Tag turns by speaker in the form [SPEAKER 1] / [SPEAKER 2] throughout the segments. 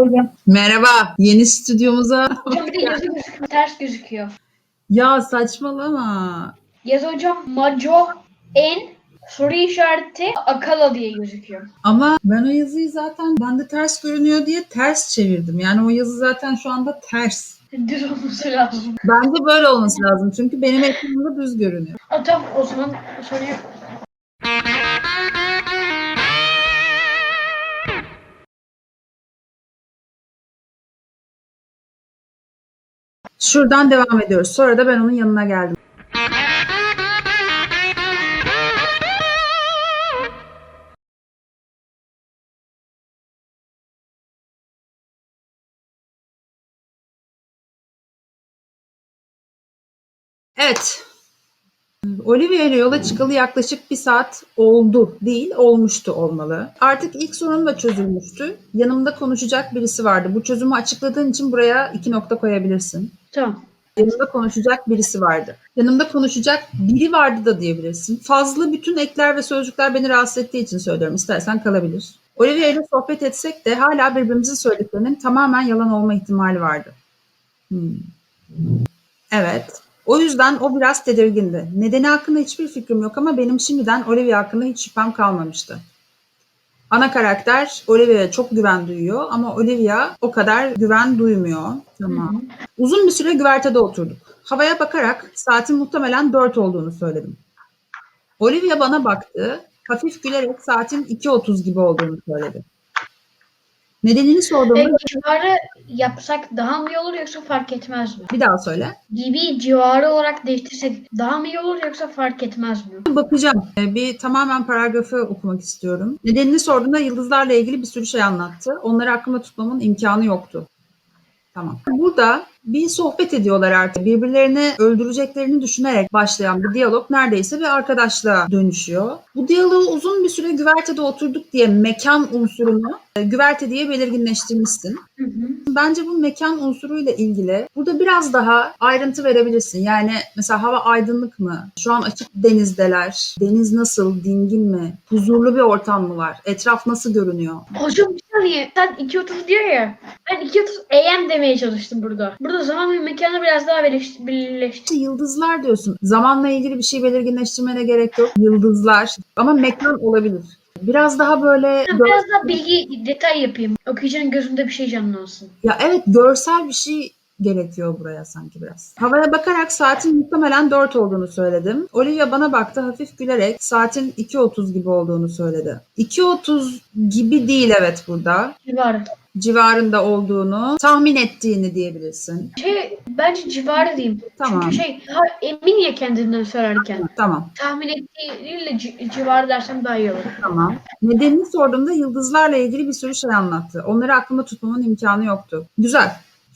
[SPEAKER 1] hocam.
[SPEAKER 2] Merhaba, yeni stüdyomuza.
[SPEAKER 1] Hocam bir de yazı gözüküyor. Ters gözüküyor.
[SPEAKER 2] Ya saçmalama.
[SPEAKER 1] Yazı hocam Maco en soru işareti Akala diye gözüküyor.
[SPEAKER 2] Ama ben o yazıyı zaten bende ters görünüyor diye ters çevirdim. Yani o yazı zaten şu anda ters.
[SPEAKER 1] Düz olması lazım.
[SPEAKER 2] Bence böyle olması lazım. Çünkü benim ekranımda düz görünüyor.
[SPEAKER 1] A, tamam o zaman soruyu
[SPEAKER 2] Şuradan devam ediyoruz. Sonra da ben onun yanına geldim. Evet. Olivia ile yola çıkalı yaklaşık bir saat oldu değil, olmuştu olmalı. Artık ilk sorun da çözülmüştü. Yanımda konuşacak birisi vardı. Bu çözümü açıkladığın için buraya iki nokta koyabilirsin.
[SPEAKER 1] Tamam.
[SPEAKER 2] Yanımda konuşacak birisi vardı. Yanımda konuşacak biri vardı da diyebilirsin. Fazla bütün ekler ve sözcükler beni rahatsız ettiği için söylüyorum. İstersen kalabilir. Olivia ile sohbet etsek de hala birbirimizin söylediklerinin tamamen yalan olma ihtimali vardı. Hmm. Evet. O yüzden o biraz tedirgindi. Nedeni hakkında hiçbir fikrim yok ama benim şimdiden Olivia hakkında hiç şüphem kalmamıştı. Ana karakter Olivia'ya çok güven duyuyor ama Olivia o kadar güven duymuyor. Tamam. Uzun bir süre güvertede oturduk. Havaya bakarak saatin muhtemelen 4 olduğunu söyledim. Olivia bana baktı, hafif gülerek saatin 2.30 gibi olduğunu söyledi. Nedenini sorduğumda
[SPEAKER 1] Peki civarı yapsak daha mı iyi olur yoksa fark etmez mi?
[SPEAKER 2] bir daha söyle.
[SPEAKER 1] Gibi civarı olarak değiştirsek daha mı iyi olur yoksa fark etmez mi?
[SPEAKER 2] Bakacağım. Ee, Bir tamamen paragrafı okumak istiyorum. Nedenini sorduğunda yıldızlarla ilgili bir sürü şey anlattı. Onları aklımda tutmamın imkanı yoktu. Tamam. Burada bir sohbet ediyorlar artık. Birbirlerini öldüreceklerini düşünerek başlayan bir diyalog neredeyse bir arkadaşlığa dönüşüyor. Bu diyaloğu uzun bir süre güvertede oturduk diye mekan unsurunu e, güverte diye belirginleştirmişsin.
[SPEAKER 1] Hı hı.
[SPEAKER 2] Bence bu mekan unsuruyla ilgili burada biraz daha ayrıntı verebilirsin. Yani mesela hava aydınlık mı? Şu an açık denizdeler. Deniz nasıl? Dingin mi? Huzurlu bir ortam mı var? Etraf nasıl görünüyor?
[SPEAKER 1] Hocam bir saniye. Sen 2.30 diyor ya. Ben 2.30 AM demeye çalıştım burada. Burada zaman ve mekanı biraz daha.
[SPEAKER 2] İşte yıldızlar diyorsun. Zamanla ilgili bir şey belirginleştirmene gerek yok. Yıldızlar ama mekan olabilir. Biraz daha böyle
[SPEAKER 1] Biraz daha bilgi detay yapayım. Okuyucunun gözünde bir şey canlansın.
[SPEAKER 2] ya evet görsel bir şey gerekiyor buraya sanki biraz. Havaya bakarak saatin muhtemelen 4 olduğunu söyledim. Olivia bana baktı hafif gülerek saatin 2.30 gibi olduğunu söyledi. 2.30 gibi değil evet burada.
[SPEAKER 1] Civarı.
[SPEAKER 2] Civarında olduğunu tahmin ettiğini diyebilirsin.
[SPEAKER 1] Şey bence civarı diyeyim.
[SPEAKER 2] Tamam.
[SPEAKER 1] Çünkü şey daha emin ya kendinden söylerken.
[SPEAKER 2] Tamam.
[SPEAKER 1] Tahmin ettiği değil de ci- civarı dersem daha iyi olur.
[SPEAKER 2] Tamam. Nedenini sorduğumda yıldızlarla ilgili bir sürü şey anlattı. Onları aklımda tutmamın imkanı yoktu. Güzel.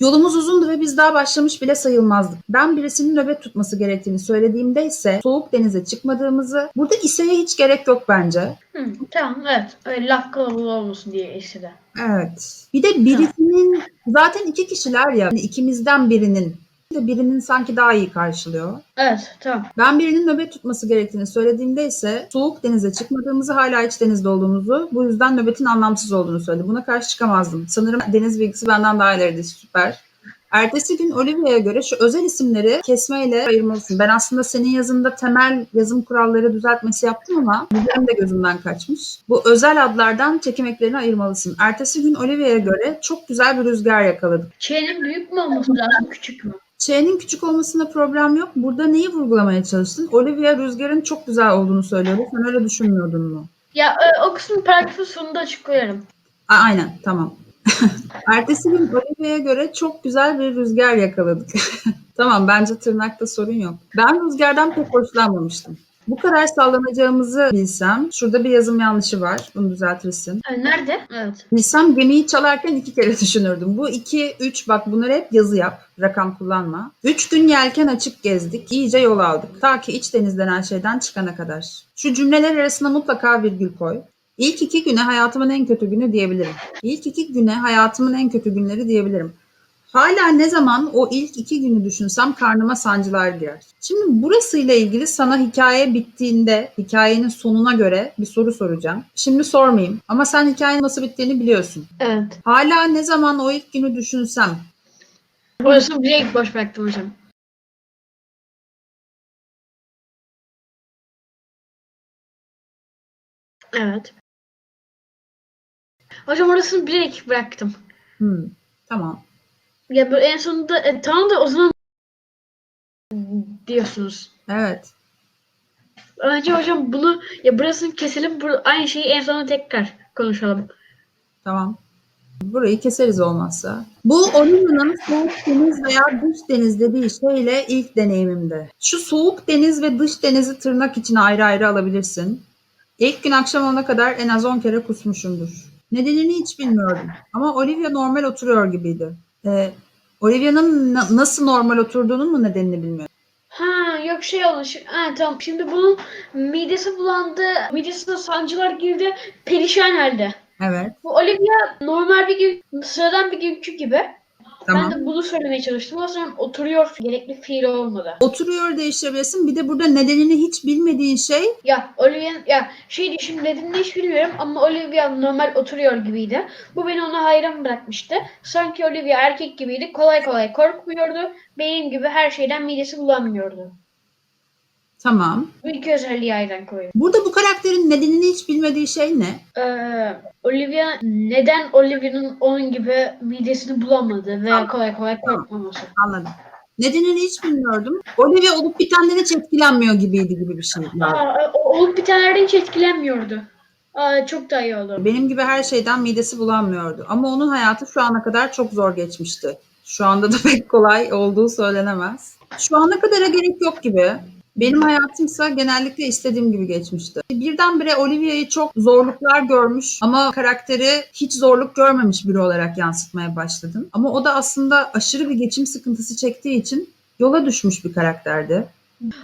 [SPEAKER 2] Yolumuz uzundu ve biz daha başlamış bile sayılmazdık. Ben birisinin nöbet tutması gerektiğini söylediğimde ise soğuk denize çıkmadığımızı, burada iseye hiç gerek yok bence.
[SPEAKER 1] Hı, tamam evet. Öyle laf kalabalığı olmasın diye eskiden.
[SPEAKER 2] Evet. Bir de birisinin zaten iki kişiler ya. Yani ikimizden birinin de birinin sanki daha iyi karşılıyor.
[SPEAKER 1] Evet tamam.
[SPEAKER 2] Ben birinin nöbet tutması gerektiğini söylediğimde ise soğuk denize çıkmadığımızı hala iç denizde olduğumuzu bu yüzden nöbetin anlamsız olduğunu söyledi. Buna karşı çıkamazdım. Sanırım deniz bilgisi benden daha ileride süper. Ertesi gün Olivia'ya göre şu özel isimleri kesmeyle ayırmalısın. Ben aslında senin yazında temel yazım kuralları düzeltmesi yaptım ama benim de gözümden kaçmış. Bu özel adlardan çekim eklerini ayırmalısın. Ertesi gün Olivia'ya göre çok güzel bir rüzgar yakaladık.
[SPEAKER 1] Çenenin büyük mü olması lazım küçük mü?
[SPEAKER 2] Ç'nin küçük olmasında problem yok. Burada neyi vurgulamaya çalıştın? Olivia rüzgarın çok güzel olduğunu söylüyordu. Sen öyle düşünmüyordun mu?
[SPEAKER 1] Ya e, o kısmı paragrafın sonunda açık koyarım.
[SPEAKER 2] A- aynen tamam. Ertesi gün Olivia'ya göre çok güzel bir rüzgar yakaladık. tamam bence tırnakta sorun yok. Ben rüzgardan pek hoşlanmamıştım. Bu kadar sallanacağımızı bilsem, şurada bir yazım yanlışı var, bunu düzeltirsin.
[SPEAKER 1] E, nerede? Evet.
[SPEAKER 2] Bilsem gemiyi çalarken iki kere düşünürdüm. Bu iki, üç bak bunları hep yazı yap. Rakam kullanma. Üç gün yelken açık gezdik. iyice yol aldık. Ta ki iç deniz denen şeyden çıkana kadar. Şu cümleler arasına mutlaka virgül koy. İlk iki güne hayatımın en kötü günü diyebilirim. İlk iki güne hayatımın en kötü günleri diyebilirim. Hala ne zaman o ilk iki günü düşünsem karnıma sancılar girer. Şimdi burasıyla ilgili sana hikaye bittiğinde, hikayenin sonuna göre bir soru soracağım. Şimdi sormayayım ama sen hikayenin nasıl bittiğini biliyorsun.
[SPEAKER 1] Evet.
[SPEAKER 2] Hala ne zaman o ilk günü düşünsem
[SPEAKER 1] Orasını direkt boş bıraktım hocam. Evet. Hocam orasını direkt bıraktım.
[SPEAKER 2] hmm, tamam.
[SPEAKER 1] Ya böyle en sonunda e, tamam da o zaman diyorsunuz.
[SPEAKER 2] Evet.
[SPEAKER 1] Önce hocam bunu ya burasını keselim. Bu, aynı şeyi en sonunda tekrar konuşalım.
[SPEAKER 2] Tamam. Burayı keseriz olmazsa. Bu Olivia'nın soğuk deniz veya dış deniz dediği şeyle ilk deneyimimdi. Şu soğuk deniz ve dış denizi tırnak için ayrı ayrı alabilirsin. İlk gün akşam olana kadar en az 10 kere kusmuşumdur. Nedenini hiç bilmiyordum. Ama Olivia normal oturuyor gibiydi. Ee, Olivia'nın na- nasıl normal oturduğunun mu nedenini bilmiyorum.
[SPEAKER 1] Ha yok şey olmuş. Ha tamam. Şimdi bunun midesi bulandı. Midesine sancılar girdi. Perişan halde.
[SPEAKER 2] Evet.
[SPEAKER 1] Bu Olivia normal bir gün, sıradan bir günkü gibi.
[SPEAKER 2] Tamam.
[SPEAKER 1] Ben de bunu söylemeye çalıştım. O zaman oturuyor gerekli fiil olmadı.
[SPEAKER 2] Oturuyor değiştirebilirsin. Bir de burada nedenini hiç bilmediğin şey
[SPEAKER 1] Ya Olivia ya şey şimdi nedenini hiç bilmiyorum ama Olivia normal oturuyor gibiydi. Bu beni ona hayran bırakmıştı. Sanki Olivia erkek gibiydi. Kolay kolay korkmuyordu. Benim gibi her şeyden midesi bulanmıyordu.
[SPEAKER 2] Tamam.
[SPEAKER 1] Bu iki özelliği hayran koyuyor.
[SPEAKER 2] Burada bu karakterin nedenini hiç bilmediği şey ne?
[SPEAKER 1] Ee, Olivia neden Olivia'nın onun gibi midesini bulamadı ve kolay kolay korkmaması.
[SPEAKER 2] Anladım. Nedenini hiç bilmiyordum. Olivia olup bitenden hiç etkilenmiyor gibiydi gibi bir şey.
[SPEAKER 1] Aa, o- olup bitenlerden hiç etkilenmiyordu. Aa, çok daha iyi oldu.
[SPEAKER 2] Benim gibi her şeyden midesi bulanmıyordu. Ama onun hayatı şu ana kadar çok zor geçmişti. Şu anda da pek kolay olduğu söylenemez. Şu ana kadara gerek yok gibi. Benim hayatımsa genellikle istediğim gibi geçmişti. Birdenbire Olivia'yı çok zorluklar görmüş ama karakteri hiç zorluk görmemiş biri olarak yansıtmaya başladım. Ama o da aslında aşırı bir geçim sıkıntısı çektiği için yola düşmüş bir karakterdi.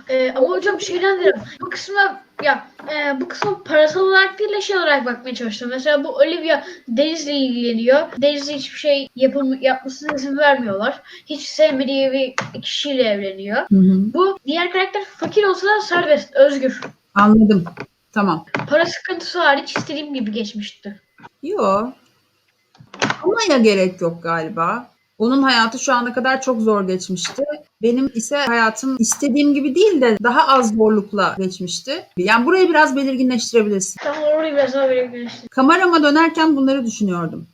[SPEAKER 1] Ee, ama hocam şeyden derim. Bu kısma ya e, bu kısma parasal olarak değil de şey olarak bakmaya çalıştım. Mesela bu Olivia Deniz'le ilgileniyor. Deniz'le hiçbir şey yapım, yapmasına izin vermiyorlar. Hiç sevmediği bir kişiyle evleniyor.
[SPEAKER 2] Hı hı.
[SPEAKER 1] Bu diğer karakter fakir olsa da serbest, özgür.
[SPEAKER 2] Anladım. Tamam.
[SPEAKER 1] Para sıkıntısı hariç istediğim gibi geçmişti.
[SPEAKER 2] Yok. Olmaya gerek yok galiba. Onun hayatı şu ana kadar çok zor geçmişti. Benim ise hayatım istediğim gibi değil de daha az zorlukla geçmişti. Yani burayı biraz belirginleştirebilirsin.
[SPEAKER 1] Tamam orayı biraz daha güneşli.
[SPEAKER 2] Kamerama dönerken bunları düşünüyordum.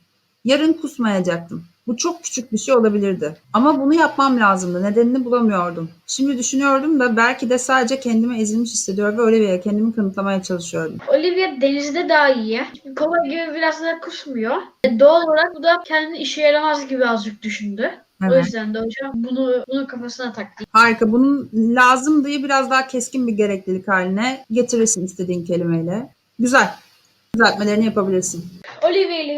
[SPEAKER 2] Yarın kusmayacaktım. Bu çok küçük bir şey olabilirdi. Ama bunu yapmam lazımdı. Nedenini bulamıyordum. Şimdi düşünüyordum da belki de sadece kendimi ezilmiş hissediyor ve Olivia'ya kendimi kanıtlamaya çalışıyordum.
[SPEAKER 1] Olivia denizde daha iyi. Kova gibi biraz daha kusmuyor. E, Doğal olarak bu da kendi işe yaramaz gibi azıcık düşündü. O
[SPEAKER 2] Evet.
[SPEAKER 1] yüzden de hocam bunu bunu kafasına taktı.
[SPEAKER 2] Harika. Bunun lazımdığı biraz daha keskin bir gereklilik haline getirirsin istediğin kelimeyle. Güzel. Düzeltmelerini yapabilirsin.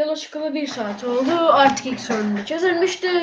[SPEAKER 1] Yola çıkalı bir saat oldu. Artık ilk sorunu çözülmüştü.